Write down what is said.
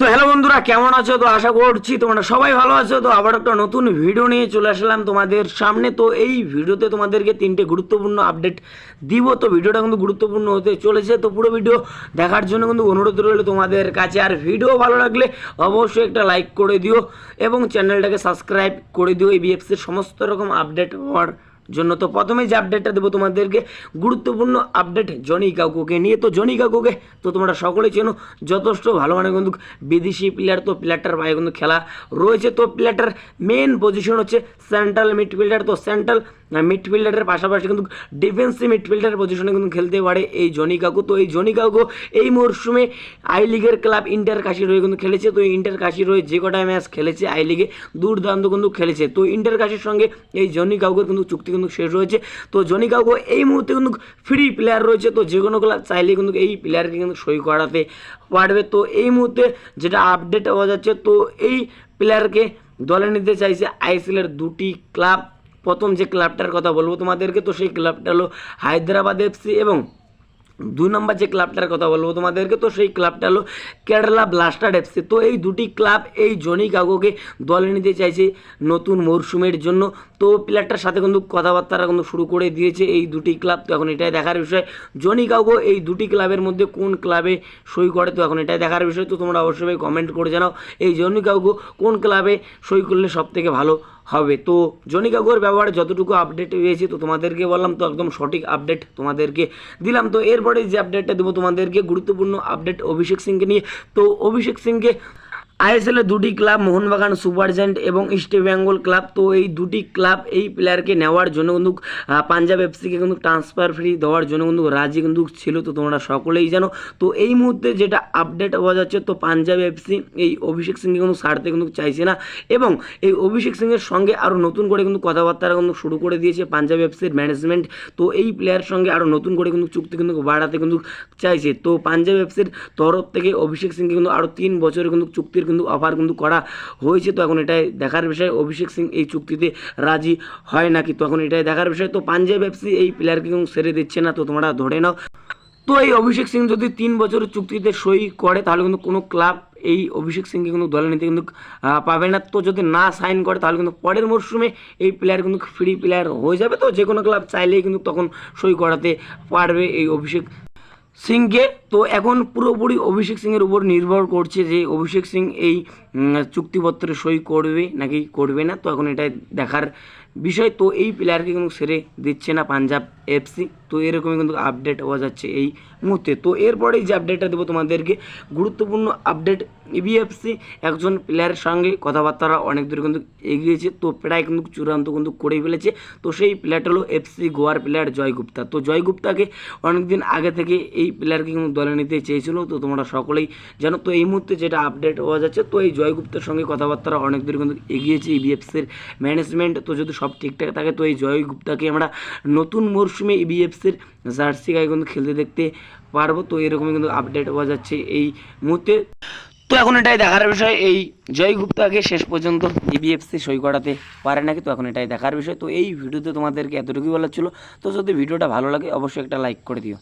তো হ্যালো বন্ধুরা, কেমন আছো? তো আশা করছি তোমরা সবাই ভালো আছো। তো আবার একটা নতুন ভিডিও নিয়ে চলে আসলাম তোমাদের সামনে। তো এই ভিডিওতে তোমাদেরকে তিনটে গুরুত্বপূর্ণ আপডেট দিব। তো ভিডিওটা কিন্তু গুরুত্বপূর্ণ হতে চলেছে। তো পুরো ভিডিও দেখার জন্য কিন্তু অনুরোধ রইল তোমাদের কাছে। আর ভিডিও ভালো লাগলে অবশ্যই একটা লাইক করে দিও এবং চ্যানেলটাকে সাবস্ক্রাইব করে দিও। এই বিএফসির সমস্ত রকম আপডেট হওয়ার জন্য তো প্রথমে যে আপডেটটা দেবো তোমাদেরকে, গুরুত্বপূর্ণ আপডেট জনি কাকুকে নিয়ে। তো জনি কাকুকে, তো তোমরা সকলেই চেনো, যথেষ্ট ভালো মানে কিন্তু বিদেশি প্লেয়ার তো প্লেয়ারটার বাইরে কিন্তু খেলা রয়েছে। তো প্লেয়ারটার মেন পজিশন হচ্ছে সেন্ট্রাল মিডফিল্ডার তো সেন্ট্রাল মিডফিল্ডারের পাশাপাশি কিন্তু ডিফেন্সিভ মিডফিল্ডার পজিশনে কিন্তু খেলতে পারে এই জনি কাকু। তো এই জনি কাকু এই মরশুমে আই লিগের ক্লাব ইন্টার কাশির হয়ে কিন্তু খেলেছে। তো ইন্টার কাশির হয়ে যে কটা ম্যাচ খেলেছে আই লিগে দুর্দান্ত কিন্তু খেলেছে। তো ইন্টার কাশির সঙ্গে এই জনি কাউকের কিন্তু চুক্তি কিন্তু শেষ হয়েছে তো জনি কাউকে এই মুহূর্তে কিন্তু ফ্রি প্লেয়ার রয়েছে। তো যে কোনো ক্লাব চাইলে কিন্তু এই প্লেয়ারকে কিন্তু সই করাতে পারবে। তো এই মুহূর্তে যেটা আপডেট হওয়া যাচ্ছে, তো এই প্লেয়ারকে দলে নিতে চাইছে আইসিএলের দুটি ক্লাব প্রথম যে ক্লাবটার কথা বলব তোমাদেরকে, তো সেই ক্লাবটা হলো হায়দ্রাবাদ এফসি এবং দুই নম্বর যে ক্লাবটার কথা বলব, তোমাদেরকে তো সেই ক্লাবটা হলো কেরালা ব্লাস্টার এফসি তো এই দুটি ক্লাব এই জনি কাগোকে দলে নিতে চাইছে নতুন মরশুমের জন্য। তো প্লেয়ারটার সাথে কিন্তু কথাবার্তারা কিন্তু শুরু করে দিয়েছে এই দুটি ক্লাব। তো এখন এটাই দেখার বিষয়। জনি কাগো এই দুটি ক্লাবের মধ্যে কোন ক্লাবে সই করে? তো এখন এটাই দেখার বিষয়। তো তোমরা অবশ্যই কমেন্ট করে জানাও। এই জনি কাগো কোন ক্লাবে সই করলে সব থেকে ভালো? হবে। তো জনি কাকুর ব্যাপারে যতটুকু আপডেট হয়েছে তো তোমাদেরকে বললাম, তো একদম সঠিক আপডেট তোমাদেরকে দিলাম। তো এরপরে যে আপডেটটা দেবো তোমাদেরকে, গুরুত্বপূর্ণ আপডেট অভিষেক সিংকে নিয়ে। তো অভিষেক সিংকে আইএসএল দুটি ক্লাব, মোহনবাগান সুপার জায়েন্ট এবং ইস্ট বেঙ্গল ক্লাব। তো এই দুটি ক্লাব এই প্লেয়ারকে নেওয়ার জন্য কিন্তু পাঞ্জাব এফসিকে কিন্তু ট্রান্সফার ফ্রি দেওয়ার জন্য কিন্তু রাজি কিন্তু ছিল। তো তোমরা সকলেই জানো। তো এই মুহূর্তে যেটা আপডেট হওয়া যাচ্ছে, তো পাঞ্জাব এফসি এই অভিষেক সিংকে কিন্তু ছাড়তে কিন্তু চাইছে না। এবং এই অভিষেক সিংয়ের সঙ্গে আরও নতুন করে কিন্তু কথাবার্তা কিন্তু শুরু করে দিয়েছে পাঞ্জাব এফসির ম্যানেজমেন্ট তো এই প্লেয়ারের সঙ্গে আরও নতুন করে কিন্তু চুক্তি কিন্তু বাড়াতে কিন্তু চাইছে। তো পাঞ্জাব এফসির তরফ থেকে অভিষেক সিংকে কিন্তু আরও তিন বছরের কিন্তু চুক্তির কিন্তু অফার কিন্তু করা হয়েছে। তো এখন এটাই দেখার বিষয়। অভিষেক সিং এই চুক্তিতে রাজি হয় নাকি? তো এখন এটাই দেখার বিষয়। তো পাঞ্জাব এফসি এই প্লেয়ারকে কিন্তু ছেড়ে দিচ্ছে না। তো তোমরা ধরে নাও। তো এই অভিষেক সিং যদি তিন বছরের চুক্তিতে সই করে, তাহলে কিন্তু কোনো ক্লাব এই অভিষেক সিংকে কিন্তু দলে নিতে কিন্তু পাবে না। তো যদি না সাইন করে, তাহলে কিন্তু পরের মরশুমে এই প্লেয়ার কিন্তু ফ্রি প্লেয়ার হয়ে যাবে। তো যে কোনো ক্লাব চাইলেই কিন্তু তখন সই করাতে পারবে এই অভিষেক সিংকে। তো এখন পুরোপুরি অভিষেক সিংয়ের উপর নির্ভর করছে যে অভিষেক সিং এই চুক্তিপত্রে সই করবে নাকি করবে না। তো এখন এটাই দেখার বিষয় তো এই প্লেয়ারকে কিন্তু সেরে দিচ্ছে না পাঞ্জাব এফসি তো এরকমই কিন্তু আপডেট হওয়া যাচ্ছে এই মুহূর্তে। তো এরপরেই যে আপডেটটা দেবো তোমাদেরকে, গুরুত্বপূর্ণ আপডেট ইবিএফসি একজন প্লেয়ারের সঙ্গে কথাবার্তারা অনেক দূর কিন্তু এগিয়েছে। তো প্রায় কিন্তু চূড়ান্ত কিন্তু করে ফেলেছে। তো সেই প্লেয়ারটা হলো এফসি গোয়ার প্লেয়ার জয় গুপ্তা। তো জয় গুপ্তাকে অনেকদিন আগে থেকে এই প্লেয়ারকে কিন্তু দলে নিতে চেয়েছিল। তো তোমরা সকলেই জানো। তো এই মুহূর্তে যেটা আপডেট হওয়া যাচ্ছে, তো এই জয় গুপ্তার সঙ্গে কথাবার্তা অনেক দূর কিন্তু এগিয়েছে ইবিএফসির ম্যানেজমেন্ট তো যদি সব ঠিকঠাক থাকে। তো এই জয় গুপ্তাকে আমরা নতুন মরশুমে ইবিএফসির জার্সি গায়ে কিন্তু খেলতে দেখতে পারব। তো এরকমই কিন্তু আপডেট হওয়া যাচ্ছে এই মুহূর্তে। তো এখন এটাই দেখার বিষয়। এই জয় গুপ্তাকে শেষ পর্যন্ত ইবিএফসি সই করাতে পারে নাকি? তো এখন এটাই দেখার বিষয়। তো এই ভিডিওতে তোমাদেরকে এতটুকুই বলার ছিল। তো যদি ভিডিওটা ভালো লাগে, অবশ্যই একটা লাইক করে দিও।